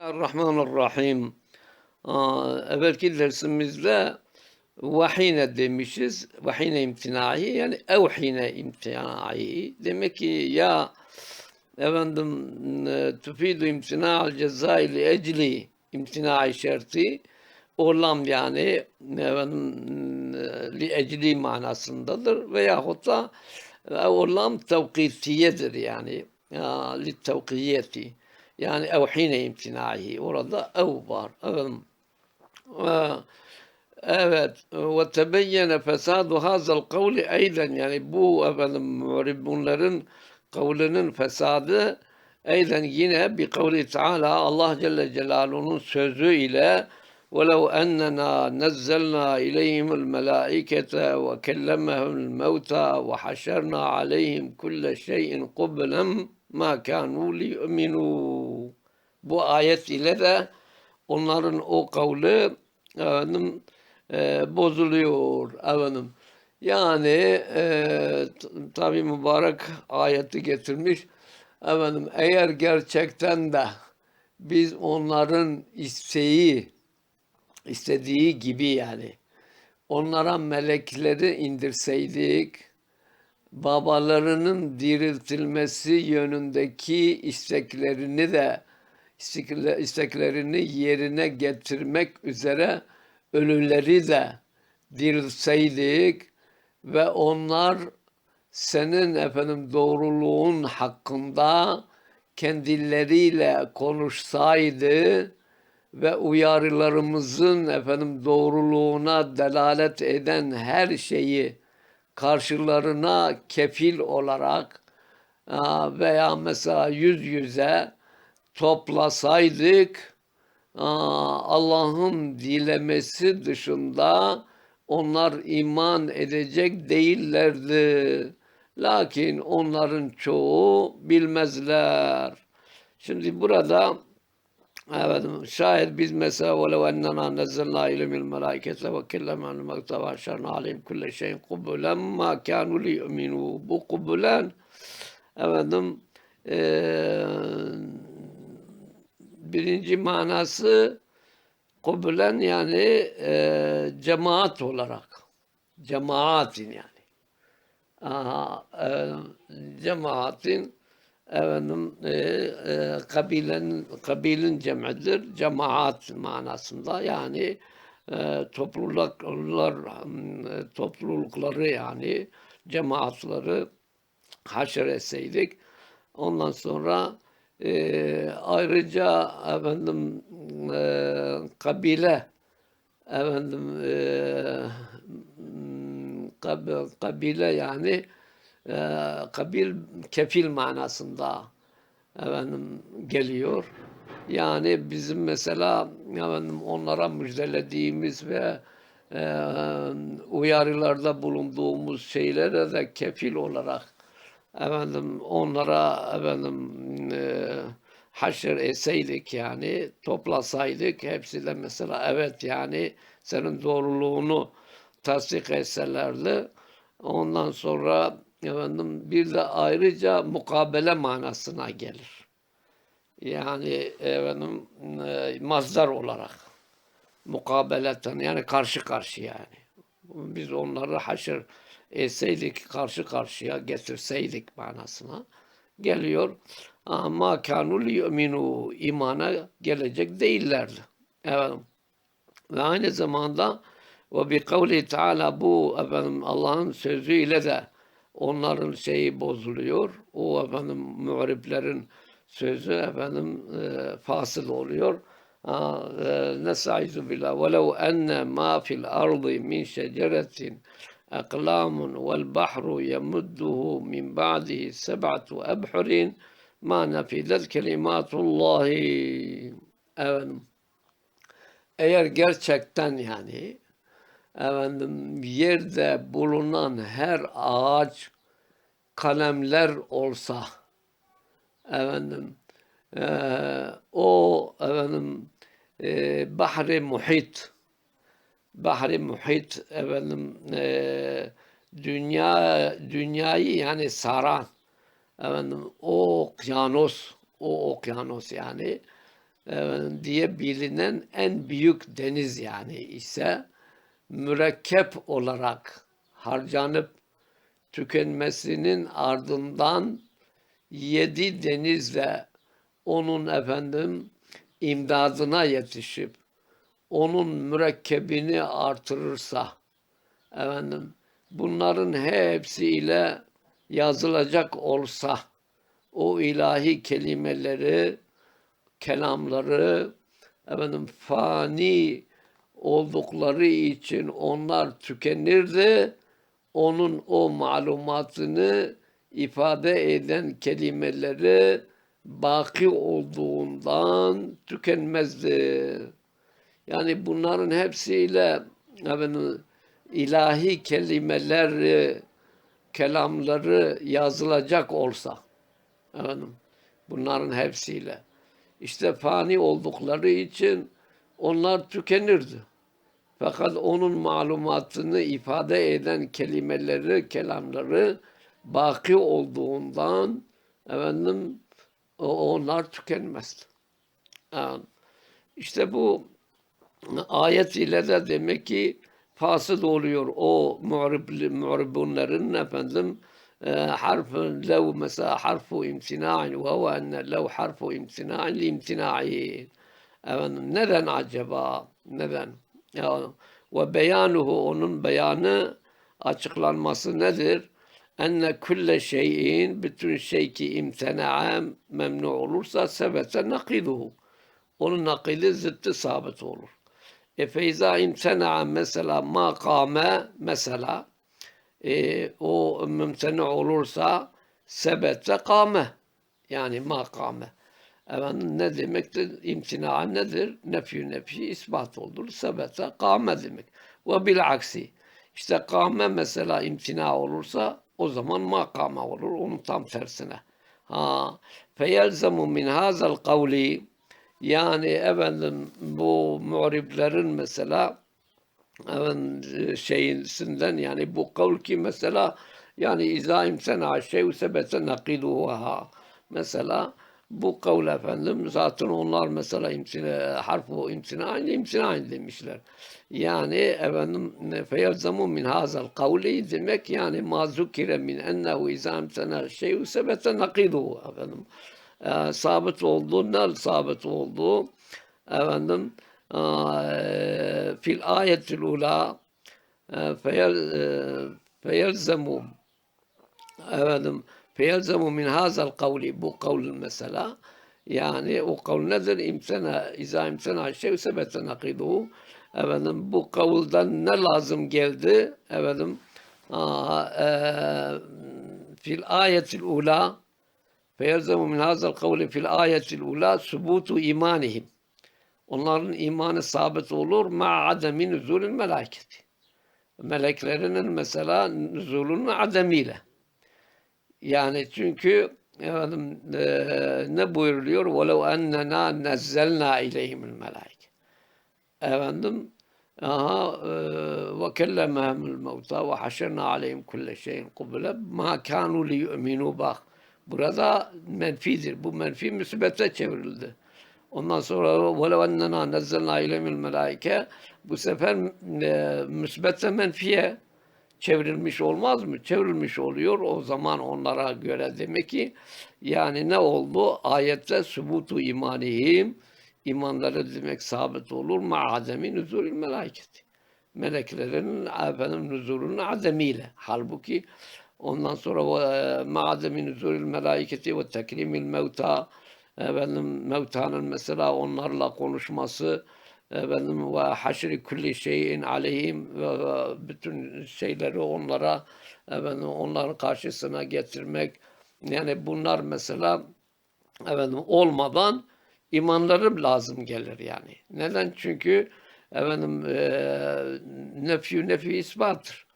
Bismillahirrahmanirrahim. Aa, evvelki dersimizde vahine demişiz. Vahine imtinai yani evhine imtinai. Demek ki ya efendim e, tufidu imtina'al cezai li ecli imtinai şerti orlam yani efendim e, li ecli manasındadır veyahut da e, orlam tevkitiyedir yani ya, li tevkiyeti. Yani evhine imtinaihi. Orada ev var. Efendim. Ee, Evet. Ve tebeyyene fesadu hazel kavli eyden. Yani bu efendim mu'ribunların kavlinin fesadı eyden yine bir kavli Teala Allah Celle Celaluhu'nun sözü ile وَلَوْ أَنَّنَا نَزَّلْنَا إِلَيْهِمُ الْمَلَائِكَةَ وَكَلَّمَهُمُ الْمَوْتَى وَحَشَرْنَا عَلَيْهِمْ كُلَّ شَيْءٍ قُبْلًا ma kanu liyuminu. Bu ayet ile de onların o kavli efendim, e, bozuluyor efendim. Yani e, tabi mübarek ayeti getirmiş. Efendim eğer gerçekten de biz onların isteği istediği gibi yani onlara melekleri indirseydik babalarının diriltilmesi yönündeki isteklerini de isteklerini yerine getirmek üzere ölüleri de dirilseydik ve onlar senin efendim doğruluğun hakkında kendileriyle konuşsaydı ve uyarılarımızın efendim doğruluğuna delalet eden her şeyi karşılarına kefil olarak veya mesela yüz yüze toplasaydık Allah'ın dilemesi dışında onlar iman edecek değillerdi. Lakin onların çoğu bilmezler. Şimdi burada Evet şayet biz mesela velev ennena nezzelna ilmil melaikete ve kelleme numakta ve aşerna aleyhim kulle şeyin kubbulen ma kânu li yu'minu. Bu kubbulen efendim ee, birinci manası kubbulen yani e, cemaat olarak. Cemaatin yani. Aha, e, cemaatin efendim e, e, kabilen kabilin cem'idir cemaat manasında. Yani e, topluluklar e, toplulukları yani cemaatları haşer etseydik ondan sonra e, ayrıca efendim e, kabile efendim e, kab, kabile yani e, kabil kefil manasında efendim geliyor. Yani bizim mesela efendim onlara müjdelediğimiz ve e, uyarılarda bulunduğumuz şeylere de kefil olarak efendim onlara efendim e, haşr etseydik yani toplasaydık hepsi de mesela evet yani senin doğruluğunu tasdik etselerdi ondan sonra efendim bir de ayrıca mukabele manasına gelir. Yani efendim e, mazdar olarak mukabeleten yani karşı karşı yani. Biz onları haşr etseydik karşı karşıya getirseydik manasına geliyor. Ama kanul yu'minu imana gelecek değillerdi. Evet. Ve aynı zamanda ve bi kavli Teala bu efendim Allah'ın sözüyle de onların şeyi bozuluyor. O efendim muhariplerin sözü efendim e, fasıl oluyor. Nesaizu billah. Velev enne ma fil ardı min şeceretin أقلام والبحر يمده من بعده سبعة أبحر ما نفذت كلمات الله efendim eğer gerçekten yani efendim yerde bulunan her ağaç kalemler olsa efendim e, o efendim e, bahri muhit bahri muhit efendim e, dünya dünyayı yani saran efendim o okyanus o okyanus yani e, diye bilinen en büyük deniz yani ise mürekkep olarak harcanıp tükenmesinin ardından yedi denizle onun efendim imdadına yetişip onun mürekkebini artırırsa efendim bunların hepsiyle yazılacak olsa o ilahi kelimeleri kelamları efendim fani oldukları için onlar tükenirdi. Onun o malumatını ifade eden kelimeleri baki olduğundan tükenmezdi. Yani bunların hepsiyle efendim, ilahi kelimeleri, kelamları yazılacak olsa efendim, bunların hepsiyle işte fani oldukları için onlar tükenirdi. Fakat onun malumatını ifade eden kelimeleri, kelamları baki olduğundan efendim onlar tükenmez. Yani işte bu ayet ile de demek ki fasıl oluyor o mu'rib, mu'ribunların efendim e, harf lev mesela harfu imtina'in ve huve enne lev harfu imtina'in li imtina'i efendim neden acaba? Neden? Ve beyanuhu onun beyanı açıklanması nedir? Enne külle şeyin bütün şey ki imtena'a memnu olursa sebete nakiduhu. Onun nakili zıttı sabit olur. E feyza imtena'a mesela ma kame mesela e, o mümteni olursa sebete kame yani makame. Efendim ne demektir? İmtina nedir? Nefyu nefi ispat olur. Sebete kame demek. Ve bil aksi. İşte kame mesela imtina olursa o zaman makame olur. Onun tam tersine. Ha, feyelzemu min hazel kavli yani efendim bu mu'riblerin mesela efendim, şeyinden yani bu kavl ki mesela yani izâ imsena şey'u sebete nakiduha mesela bu kavl efendim zaten onlar mesela imtina, harfu imtina imtina demişler. Yani efendim feyelzamu min hazal kavli demek yani ma zukire min ennehu izâ imsena şey'u sebete nakiduhu efendim. E, sabit oldu, ne sabit oldu? Efendim fil ayetil ula feyelzemu efendim feyelzemu min hazal kavli bu kavlin mesela yani o kavl nedir? İmtena, izâ imtena şey sebete nakiduhu. Efendim bu kavuldan ne lazım geldi? Efendim aa, e, fil ayetil ula feyelzemu min hazal kavli fil ayetil ula subutu imanihim. Onların imanı sabit olur ma ademi nüzulün meleketi. Meleklerinin mesela nüzulünün ademiyle. Yani çünkü efendim, e, ne buyuruluyor? وَلَوْ اَنَّنَا نَزَّلْنَا اِلَيْهِمُ الْمَلَائِكَ Efendim, aha, وَكَلَّمَهُمُ الْمَوْتَى وَحَشَرْنَا عَلَيْهِمْ كُلَّ شَيْءٍ قُبْلَ مَا كَانُوا لِيُؤْمِنُوا Bak, burada menfidir. Bu menfi müsbete çevrildi. Ondan sonra وَلَوْ اَنَّنَا نَزَّلْنَا اِلَيْهِمُ الْمَلَائِكَ Bu sefer e, müsbete menfiye çevrilmiş olmaz mı? Çevrilmiş oluyor. O zaman onlara göre demek ki yani ne oldu? Ayette subutu imanihim imanları demek sabit olur. Ma'ademi nüzulül meleketi. Meleklerin efendim nüzulünün ademiyle. Halbuki ondan sonra ma'ademi nüzulül meleketi ve tekrimil mevta efendim mevtanın mesela onlarla konuşması efendim ve haşri kulli şeyin aleyhim ve bütün şeyleri onlara efendim onların karşısına getirmek yani bunlar mesela efendim olmadan imanları lazım gelir yani. Neden? Çünkü efendim e, nefyu nefi ispattır.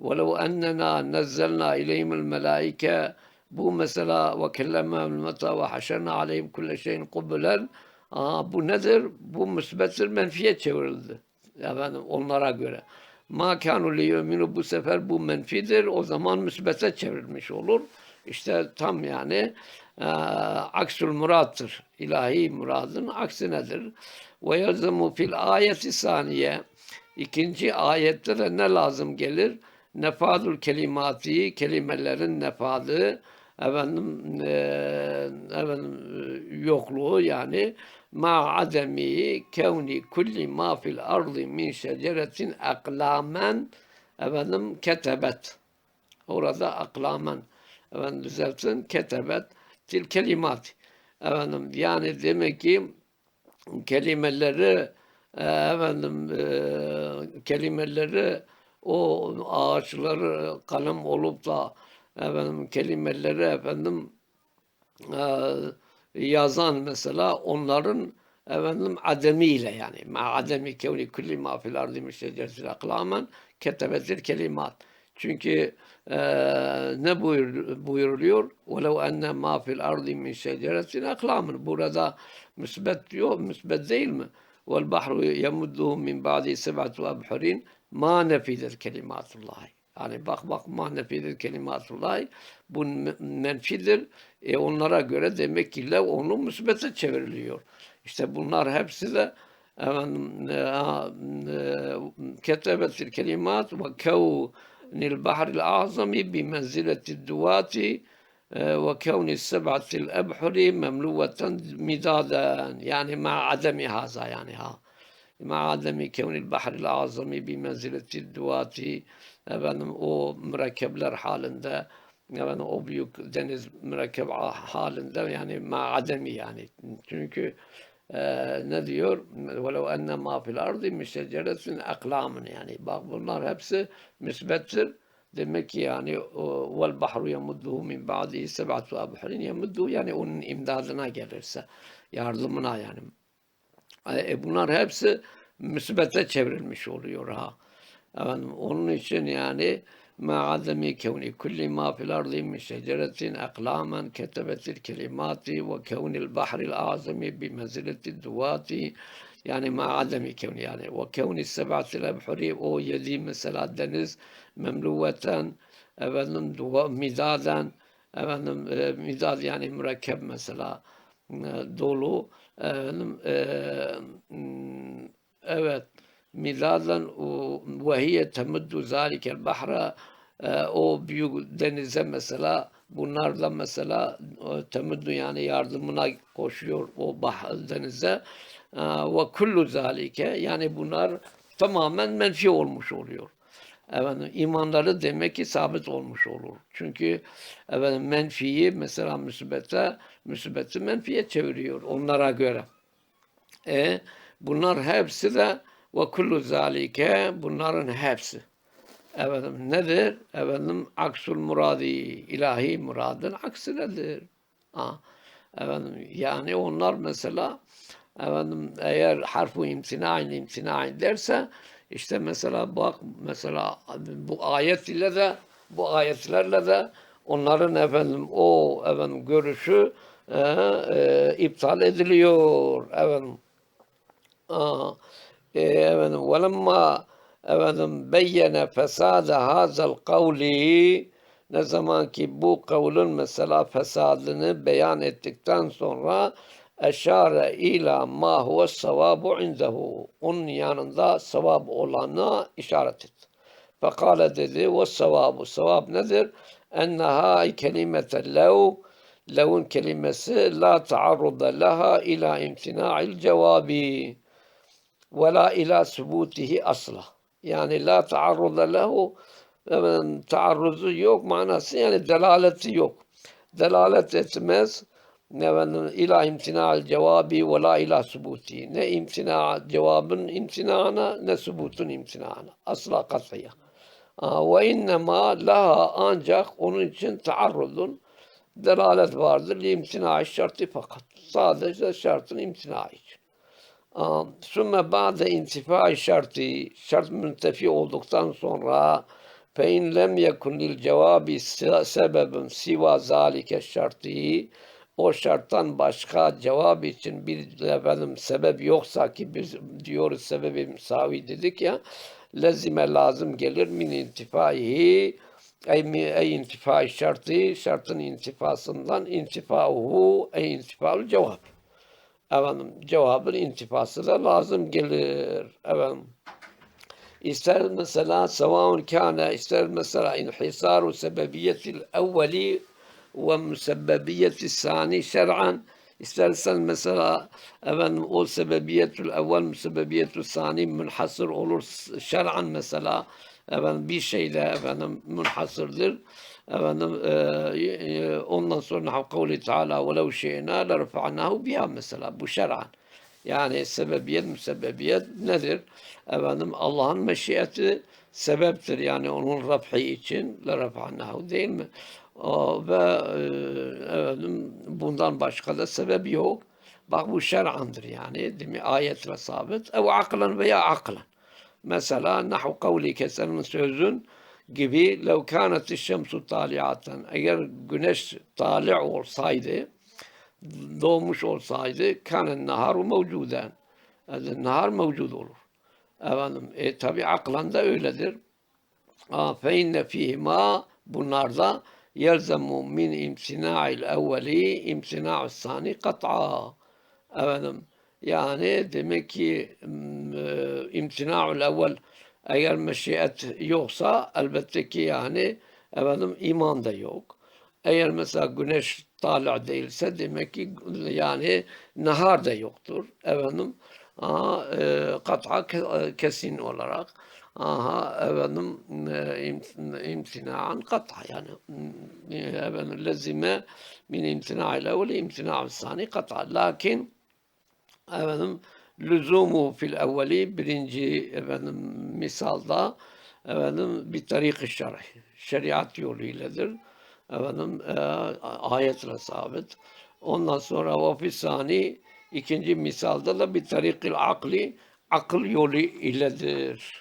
وَلَوْ اَنَّنَا نَزَّلْنَا اِلَيْهِمُ الْمَلَائِكَ Bu mesela ve kellemehum meta ve haşerna aleyhim kulle şeyin kubbulen Aa, bu nedir? Bu müsbettir menfiye çevrildi. Efendim onlara göre. Ma kanu liyuminu bu sefer bu menfidir. O zaman müsbete çevrilmiş olur. İşte tam yani e, aksul murattır. İlahi muradın aksi nedir? Ve yazımı fil ayeti saniye. İkinci ayette de ne lazım gelir? Nefadul kelimati, kelimelerin nefadı, efendim, e, efendim e, yokluğu yani ma ademi kevni kulli ma fil ardı min şeceretin aklamen efendim ketebet. Orada aklamen efendim düzeltin ketebet til kelimat. Efendim yani demek ki kelimeleri e, efendim e, kelimeleri o ağaçları kalem olup da efendim kelimeleri efendim e, yazan mesela onların efendim ademiyle yani ma ademi kevni kulli ma fil ardı min şeceretil aklamen ketebetil kelimat. Çünkü e, ne buyur, buyuruluyor? وَلَوْ اَنَّ مَا فِي الْاَرْضِ مِنْ شَجَرَةٍ اَقْلَامٍ Burada müsbet diyor, müsbet değil mi? وَالْبَحْرُ يَمُدُّهُ مِنْ بَعْدِ سَبْعَةُ أَبْحُرٍ مَا نَفِيدَتْ kelimatullahi. yani bak bak mahnefidir kelimatullah. Bu menfidir. E onlara göre demek ki lev onu müsbete çevriliyor. İşte bunlar hepsi de efendim e, e, ketebetil kelimat ve kevnil bahril azami bi menzileti duati e, ve kevni seb'atil ebhuri memluveten midaden yani ma ademi haza yani ha ma ademi kevnil bahril azami bi menzileti duati efendim o mürekkepler halinde efendim o büyük deniz mürekkep halinde yani ma ademi yani çünkü e, ne diyor? وَلَوْ اَنَّ مَا فِي الْاَرْضِ مِشَجَرَةٍ اَقْلَامٍ Yani bak bunlar hepsi müsbettir. Demek ki yani vel bahru yemudduhu min ba'dihi seb'atu abhurin yemudduhu yani onun imdadına gelirse yardımına yani. E, bunlar hepsi müsbete çevrilmiş oluyor ha. Efendim, onun için yani مع عدم كون كل ما في الأرض من شجرة أقلاما كتبت الكلمات وكون البحر الأعظم بمنزلة الدوات yani ma ademi kevni yani ve kevni sebatil ebhuri o yedi mesela deniz memluveten efendim duva, midaden efendim e, midad yani mürekkep mesela e, dolu efendim e, evet midaden ve hiye temuddu zalikel bahra e, o büyük denize mesela bunlar da mesela temuddu yani yardımına koşuyor o bah denize ve kullu zalike yani bunlar tamamen menfi olmuş oluyor. Efendim, imanları demek ki sabit olmuş olur. Çünkü efendim, menfiyi mesela müsbete, müsbeti menfiye çeviriyor onlara göre. E, bunlar hepsi de ve kullu zalike bunların hepsi. Efendim nedir? Efendim aksul muradi, ilahi muradın aksi nedir? Ha. Efendim, yani onlar mesela efendim eğer harfu imtinain imtinain derse işte mesela bak mesela bu ayet ile de bu ayetlerle de onların efendim o efendim görüşü e, e, iptal ediliyor efendim. Aa, e, efendim velemma efendim beyyene fesade hazel kavli ne zaman ki bu kavlun mesela fesadını beyan ettikten sonra eşare ila ma huve sevabu indehu. Onun yanında sevap olana işaret et. Fekale dedi ve sevabu. Sevap nedir? Enneha kelimete lev. Lev'un kelimesi la taarruda leha ila imtina'il cevabi ve la ila subutihi asla. Yani la taarruda lehu taarruzu yok manası yani delaleti yok. Delalet etmez efendim, ila imtina'al cevabi ve la ila subuti. Ne imtina cevabın imtinana ne subutun imtinana. Asla katliye. Ve innema laha ancak onun için taarrudun delalet vardır. İmtina şartı fakat. Sadece şartın imtina için. Sümme ba'de intifa şartı şart müntefi olduktan sonra fe in lem yekun lil cevabi sebebun siva zalike şartı o şarttan başka cevap için bir efendim sebep yoksa ki biz diyoruz sebebi savi dedik ya lezime lazım gelir min intifaihi Ey, ey intifa şartı, şartın intifasından intifauhu, ey intifaul cevap. Efendim, cevabın intifası da lazım gelir. Efendim, ister mesela sevaun kâne, ister mesela inhisaru sebebiyetil evveli ve müsebbebiyeti sani şer'an, İstersen mesela efendim o sebebiyetül evvel müsebbebiyetül sani münhasır olur şer'an mesela efendim bir şeyle efendim münhasırdır. Efendim e, e, ondan sonra kavli Teala ve şeyna le rafa'nahu biha mesela bu şer'an. Yani sebebiyet müsebbebiyet nedir? Efendim Allah'ın meşiyeti sebeptir yani onun raf'i için le rafa'nahu değil mi? O, ve e, efendim, bundan başka da sebep yok. Bak bu şer'andır yani değil mi? Ayetle sabit. Ev aklan veya aklan. Mesela nahu kavlike senin sözün gibi lev kânet şemsu taliaten eğer güneş tali olsaydı doğmuş olsaydı kanen naharu mevcuden yani nahar mevcud olur. Efendim, e, tabi aklan da öyledir. Fe inne fihima bunlarda yelzemu min imtina'il evveli imtina'u sani kat'a. Efendim, yani demek ki imtina'ul evvel eğer meşiyet yoksa elbette ki yani efendim iman da yok. Eğer mesela güneş tala değilse demek ki yani nahar da yoktur. Efendim aha, e, kat'a kesin olarak aha efendim e, imtina'an kat'a yani e, efendim lezime min imtina'il evvel imtina'u sani kat'a. Lakin efendim lüzumu fil evveli birinci efendim misalda efendim bir tarik şerh şeriat yoluyladır. Efendim e, ayetle sabit. Ondan sonra ve fisani ikinci misalda da bir tarikil akli akıl yolu iledir.